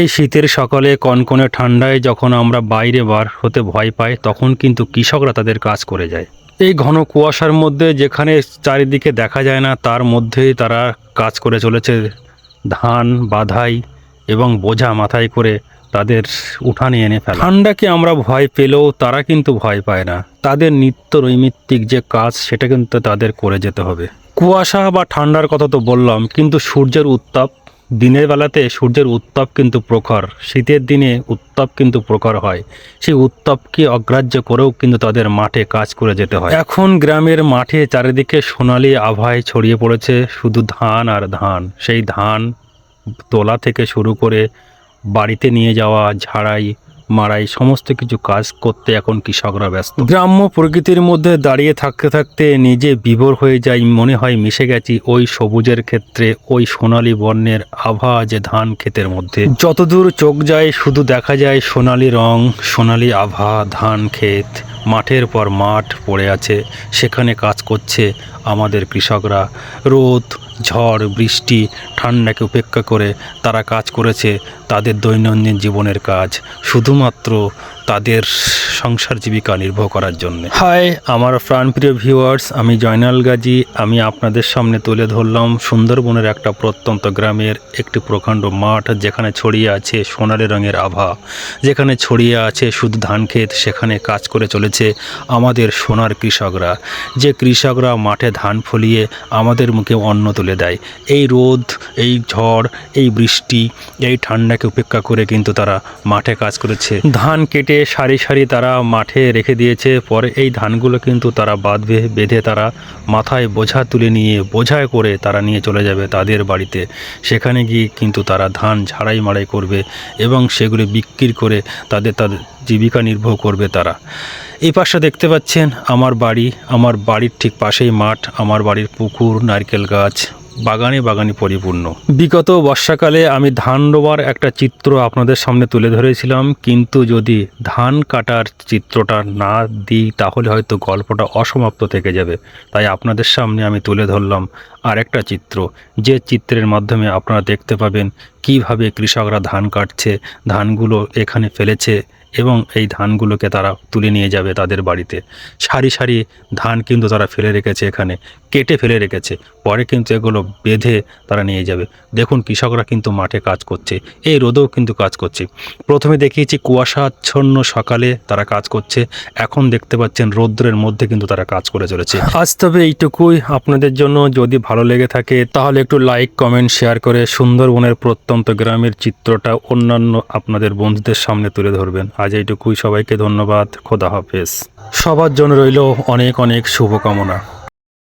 এই শীতের সকালে কনকনে ঠান্ডায় যখন আমরা বাইরে বার হতে ভয় পাই, তখন কিন্তু কৃষকরা তাদের কাজ করে যায়। এই ঘন কুয়াশার মধ্যে যেখানে চারিদিকে দেখা যায় না, তার মধ্যেই তারা কাজ করে চলেছে। ধান, বাধাই এবং বোঝা মাথায় করে তাদের উঠানে এনে ফেলা। ঠান্ডাকে আমরা ভয় পেলেও তারা কিন্তু ভয় পায় না। তাদের নিত্য নৈমিত্তিক যে কাজ, সেটা কিন্তু তাদের করে যেতে হবে। কুয়াশা বা ঠান্ডার কথা তো বললাম, কিন্তু সূর্যের উত্তাপ দিনের বেলাতে সূর্যের উত্তাপ কিন্তু প্রখর, শীতের দিনে উত্তাপ কিন্তু প্রখর হয়। সেই উত্তাপকে অগ্রাহ্য করেও কিন্তু তাদের মাঠে কাজ করে যেতে হয়। এখন গ্রামের মাঠে চারিদিকে সোনালি আভায় ছড়িয়ে পড়েছে শুধু ধান আর ধান। সেই ধান তোলা থেকে শুরু করে বাড়িতে নিয়ে যাওয়া, ঝাড়াই মারাই সমস্ত কিছু কাজ করতে এখন কৃষকরা ব্যস্ত। গ্রাম্য প্রকৃতির মধ্যে দাঁড়িয়ে থাকতে থাকতে নিজে বিভোর হয়ে যাই, মনে হয় মিশে গেছি ওই সবুজের ক্ষেত্রে, ওই সোনালী বর্ণের আভা যে ধান ক্ষেতের মধ্যে। যতদূর চোখ যায়, শুধু দেখা যায় সোনালি রং, সোনালি আভা, ধান ক্ষেত। মাঠের পর মাঠ পড়ে আছে, সেখানে কাজ করছে আমাদের কৃষকরা। রোদ ঝড়, বৃষ্টি, ঠান্ডাকে উপেক্ষা করে তারা কাজ করেছে তাদের দৈনন্দিন জীবনের কাজ, শুধুমাত্র তাদের সংসার জীবিকা নির্ভর করার জন্য। হাই, আমার প্রাণপ্রিয় ভিউয়ার্স, আমি জয়নাল গাজী। আমি আপনাদের সামনে তুলে ধরলাম সুন্দরবনের একটা প্রত্যন্ত গ্রামের একটি প্রকাণ্ড মাঠ, যেখানে ছড়িয়ে আছে সোনালি রঙের আভা। যেখানে ছড়িয়ে আছে শুধু ধান ক্ষেত, সেখানে কাজ করে চলেছে আমাদের সোনার কৃষকরা। যে কৃষকরা মাঠে ধান ফলিয়ে আমাদের মুখে অন্ন তুলে দেয় এই রোদ, এই ঝড়, এই বৃষ্টি, এই ঠান্ডাকে উপেক্ষা করে কিন্তু তারা মাঠে কাজ করেছে। ধান কেটে সারি সারি তারা মাঠে রেখে দিয়েছে। পরে এই ধানগুলো কিন্তু তারা বাঁধবে বেঁধে তারা মাথায় বোঝা তুলে নিয়ে বোঝায় করে তারা নিয়ে চলে যাবে তাদের বাড়িতে। সেখানে গিয়ে কিন্তু তারা ধান ঝাড়াই মাড়াই করবে এবং সেগুলি বিক্রি করে তাদের তাদের জীবিকা নির্ভর করবে তারা। এই পাশে দেখতে পাচ্ছেন আমার বাড়ি, আমার বাড়ির ঠিক পাশেই মাঠ, আমার বাড়ির পুকুর, নারকেল গাছ, বাগানে বাগানে পরিপূর্ণ। বিগত বর্ষাকালে আমি ধান রোবার একটা চিত্র আপনাদের সামনে তুলে ধরেছিলাম, কিন্তু যদি ধান কাটার চিত্রটা না দিই, তাহলে হয়তো গল্পটা অসমাপ্ত থেকে যাবে। তাই আপনাদের সামনে আমি তুলে ধরলাম আর একটা চিত্র। যে চিত্রের মাধ্যমে আপনারা দেখতে পাবেন কীভাবে কৃষকরা ধান কাটছে, ধানগুলো এখানে ফেলেছে এবং এই ধানগুলোকে তারা তুলে নিয়ে যাবে তাদের বাড়িতে। সারি সারি ধান কিন্তু তারা ফেলে রেখেছে এখানে, কেটে ফেলে রেখেছে। পরে কিন্তু এগুলো বেঁধে তারা নিয়ে যাবে। দেখুন কৃষকরা কিন্তু মাঠে কাজ করছে, এই রোদেও কিন্তু কাজ করছে। প্রথমে দেখিয়েছি কুয়াশাচ্ছন্ন সকালে তারা কাজ করছে, এখন দেখতে পাচ্ছেন রৌদ্রের মধ্যে কিন্তু তারা কাজ করে চলেছে। আজ তবে এইটুকুই, আপনাদের জন্য যদি ভালো লেগে থাকে তাহলে একটু লাইক, কমেন্ট, শেয়ার করে সুন্দরবনের প্রত্যন্ত গ্রামের চিত্রটা অন্যান্য আপনাদের বন্ধুদের সামনে তুলে ধরবেন। আজ এইটুকুই। সবাইকে ধন্যবাদ। খোদা হাফেজ। সবার জন্য রইল অনেক অনেক শুভকামনা।